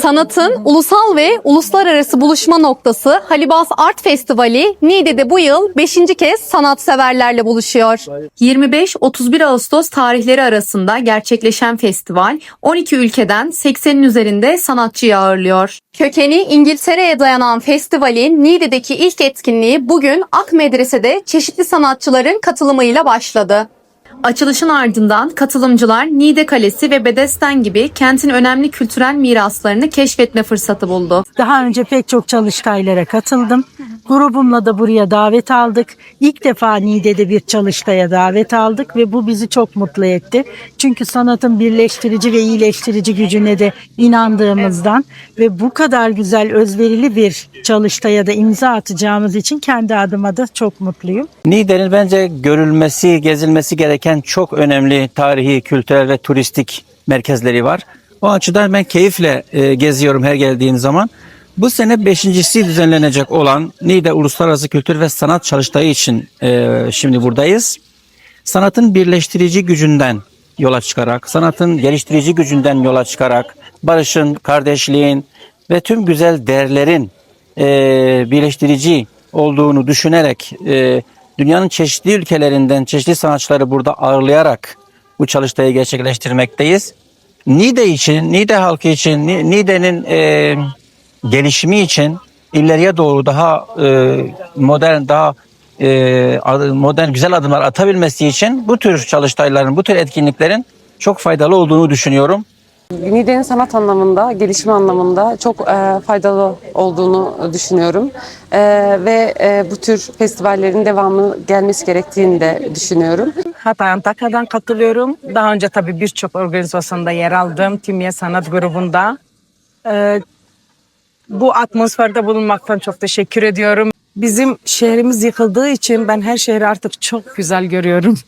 Sanatın ulusal ve uluslararası buluşma noktası Halibas Art Festivali Niğde'de bu yıl 5. kez sanatseverlerle buluşuyor. 25-31 Ağustos tarihleri arasında gerçekleşen festival 12 ülkeden 80'in üzerinde sanatçıyı ağırlıyor. Kökeni İngiltere'ye dayanan festivalin Niğde'deki ilk etkinliği bugün Ak Medrese'de çeşitli sanatçıların katılımıyla başladı. Açılışın ardından katılımcılar Niğde Kalesi ve Bedesten gibi kentin önemli kültürel miraslarını keşfetme fırsatı buldu. Daha önce pek çok çalıştaylara katıldım. Grubumla da buraya davet aldık. İlk defa Niğde'de bir çalıştaya davet aldık ve bu bizi çok mutlu etti. Çünkü sanatın birleştirici ve iyileştirici gücüne de inandığımızdan ve bu kadar güzel özverili bir çalıştaya da imza atacağımız için kendi adıma da çok mutluyum. Niğde'nin bence görülmesi, gezilmesi gereken çok önemli tarihi, kültürel ve turistik merkezleri var. O açıdan ben keyifle e, geziyorum her geldiğim zaman. Bu sene beşincisi düzenlenecek olan Niğde Uluslararası Kültür ve Sanat Çalıştayı için e, şimdi buradayız. Sanatın birleştirici gücünden yola çıkarak, sanatın geliştirici gücünden yola çıkarak, barışın, kardeşliğin ve tüm güzel değerlerin e, birleştirici olduğunu düşünerek e, dünyanın çeşitli ülkelerinden çeşitli sanatçıları burada ağırlayarak bu çalıştayı gerçekleştirmekteyiz. Niğde için, Niğde halkı için, Ni- Niğde'nin e, gelişimi için ileriye doğru daha e, modern, daha e, modern güzel adımlar atabilmesi için bu tür çalıştayların, bu tür etkinliklerin çok faydalı olduğunu düşünüyorum. Niğde'nin sanat anlamında, gelişme anlamında çok e, faydalı olduğunu düşünüyorum. E, ve e, bu tür festivallerin devamı gelmesi gerektiğini de düşünüyorum. Hatay Antakya'dan katılıyorum. Daha önce tabii birçok organizasyonda yer aldım. Timye Sanat grubunda. Ee, bu atmosferde bulunmaktan çok teşekkür ediyorum. Bizim şehrimiz yıkıldığı için ben her şehri artık çok güzel görüyorum.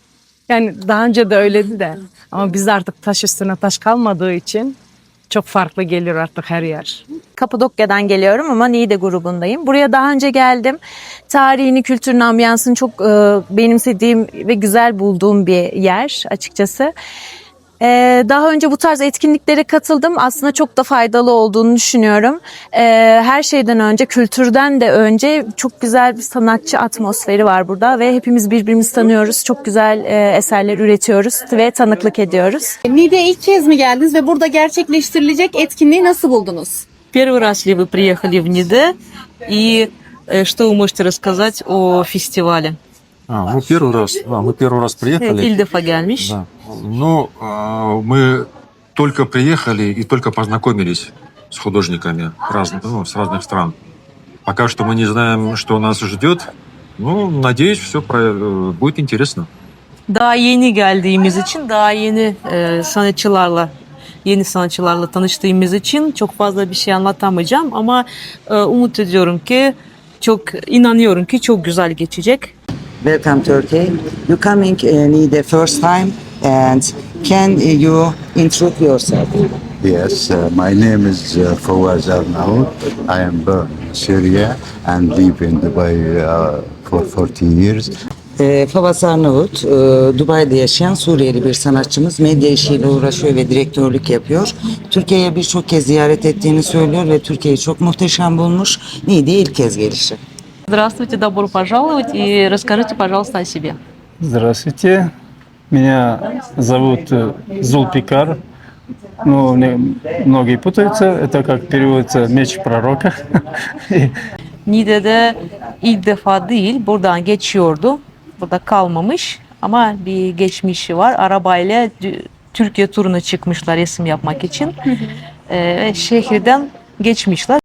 Yani daha önce de öyleydi de. Ama bizde artık taş üstüne taş kalmadığı için çok farklı geliyor artık her yer. Kapadokya'dan geliyorum ama Niğde grubundayım. Buraya daha önce geldim. Tarihini, kültürünü, ambiyansını çok e, benimsediğim ve güzel bulduğum bir yer açıkçası. E, daha önce bu tarz etkinliklere katıldım. Aslında çok da faydalı olduğunu düşünüyorum. E, her şeyden önce, kültürden de önce çok güzel bir sanatçı atmosferi var burada ve hepimiz birbirimizi tanıyoruz. Çok güzel e, eserler üretiyoruz ve tanıklık ediyoruz. Niğde'ye ilk kez mi geldiniz ve burada gerçekleştirilecek etkinliği nasıl buldunuz? Первый раз ли вы приехали в НИДе? И э, что вы можете рассказать о фестивале? А, мы первый раз, да, мы первый раз приехали. Ильдефа gelmiş. Да. Ну, а, мы только приехали и только познакомились с художниками разных, ну, с разных стран. Пока что мы не знаем, что нас ждет. Ну, надеюсь, все будет интересно. Daha yeni geldiğimiz için, daha yeni e, sanatçılarla, yeni sanatçılarla tanıştığımız için çok fazla bir şey anlatamayacağım ama e, umut ediyorum ki, çok inanıyorum ki çok güzel geçecek. Welcome Turkey. You coming uh, need the first time and can you introduce yourself? Yes, uh, my name is uh, Fawaz Arnaout. I am born in Syria and live in Dubai uh, for 40 years. Ee, Fawaz Arnavut, e, Dubai'de yaşayan Suriyeli bir sanatçımız. Medya işiyle uğraşıyor ve direktörlük yapıyor. Türkiye'ye birçok kez ziyaret ettiğini söylüyor ve Türkiye'yi çok muhteşem bulmuş. Niğde'ye ilk kez gelişi. Здравствуйте, добро пожаловать и расскажите, пожалуйста, о себе. Здравствуйте, меня зовут э, Зулпикар. Ну, мне многие путаются, это как переводится меч пророка. И Niğde'de ilk defa değil buradan geçiyordu. Burada kalmamış ama bir geçmişi var. Arabayla dü- Türkiye turuna çıkmışlar resim yapmak için. Ee, şehirden geçmişler.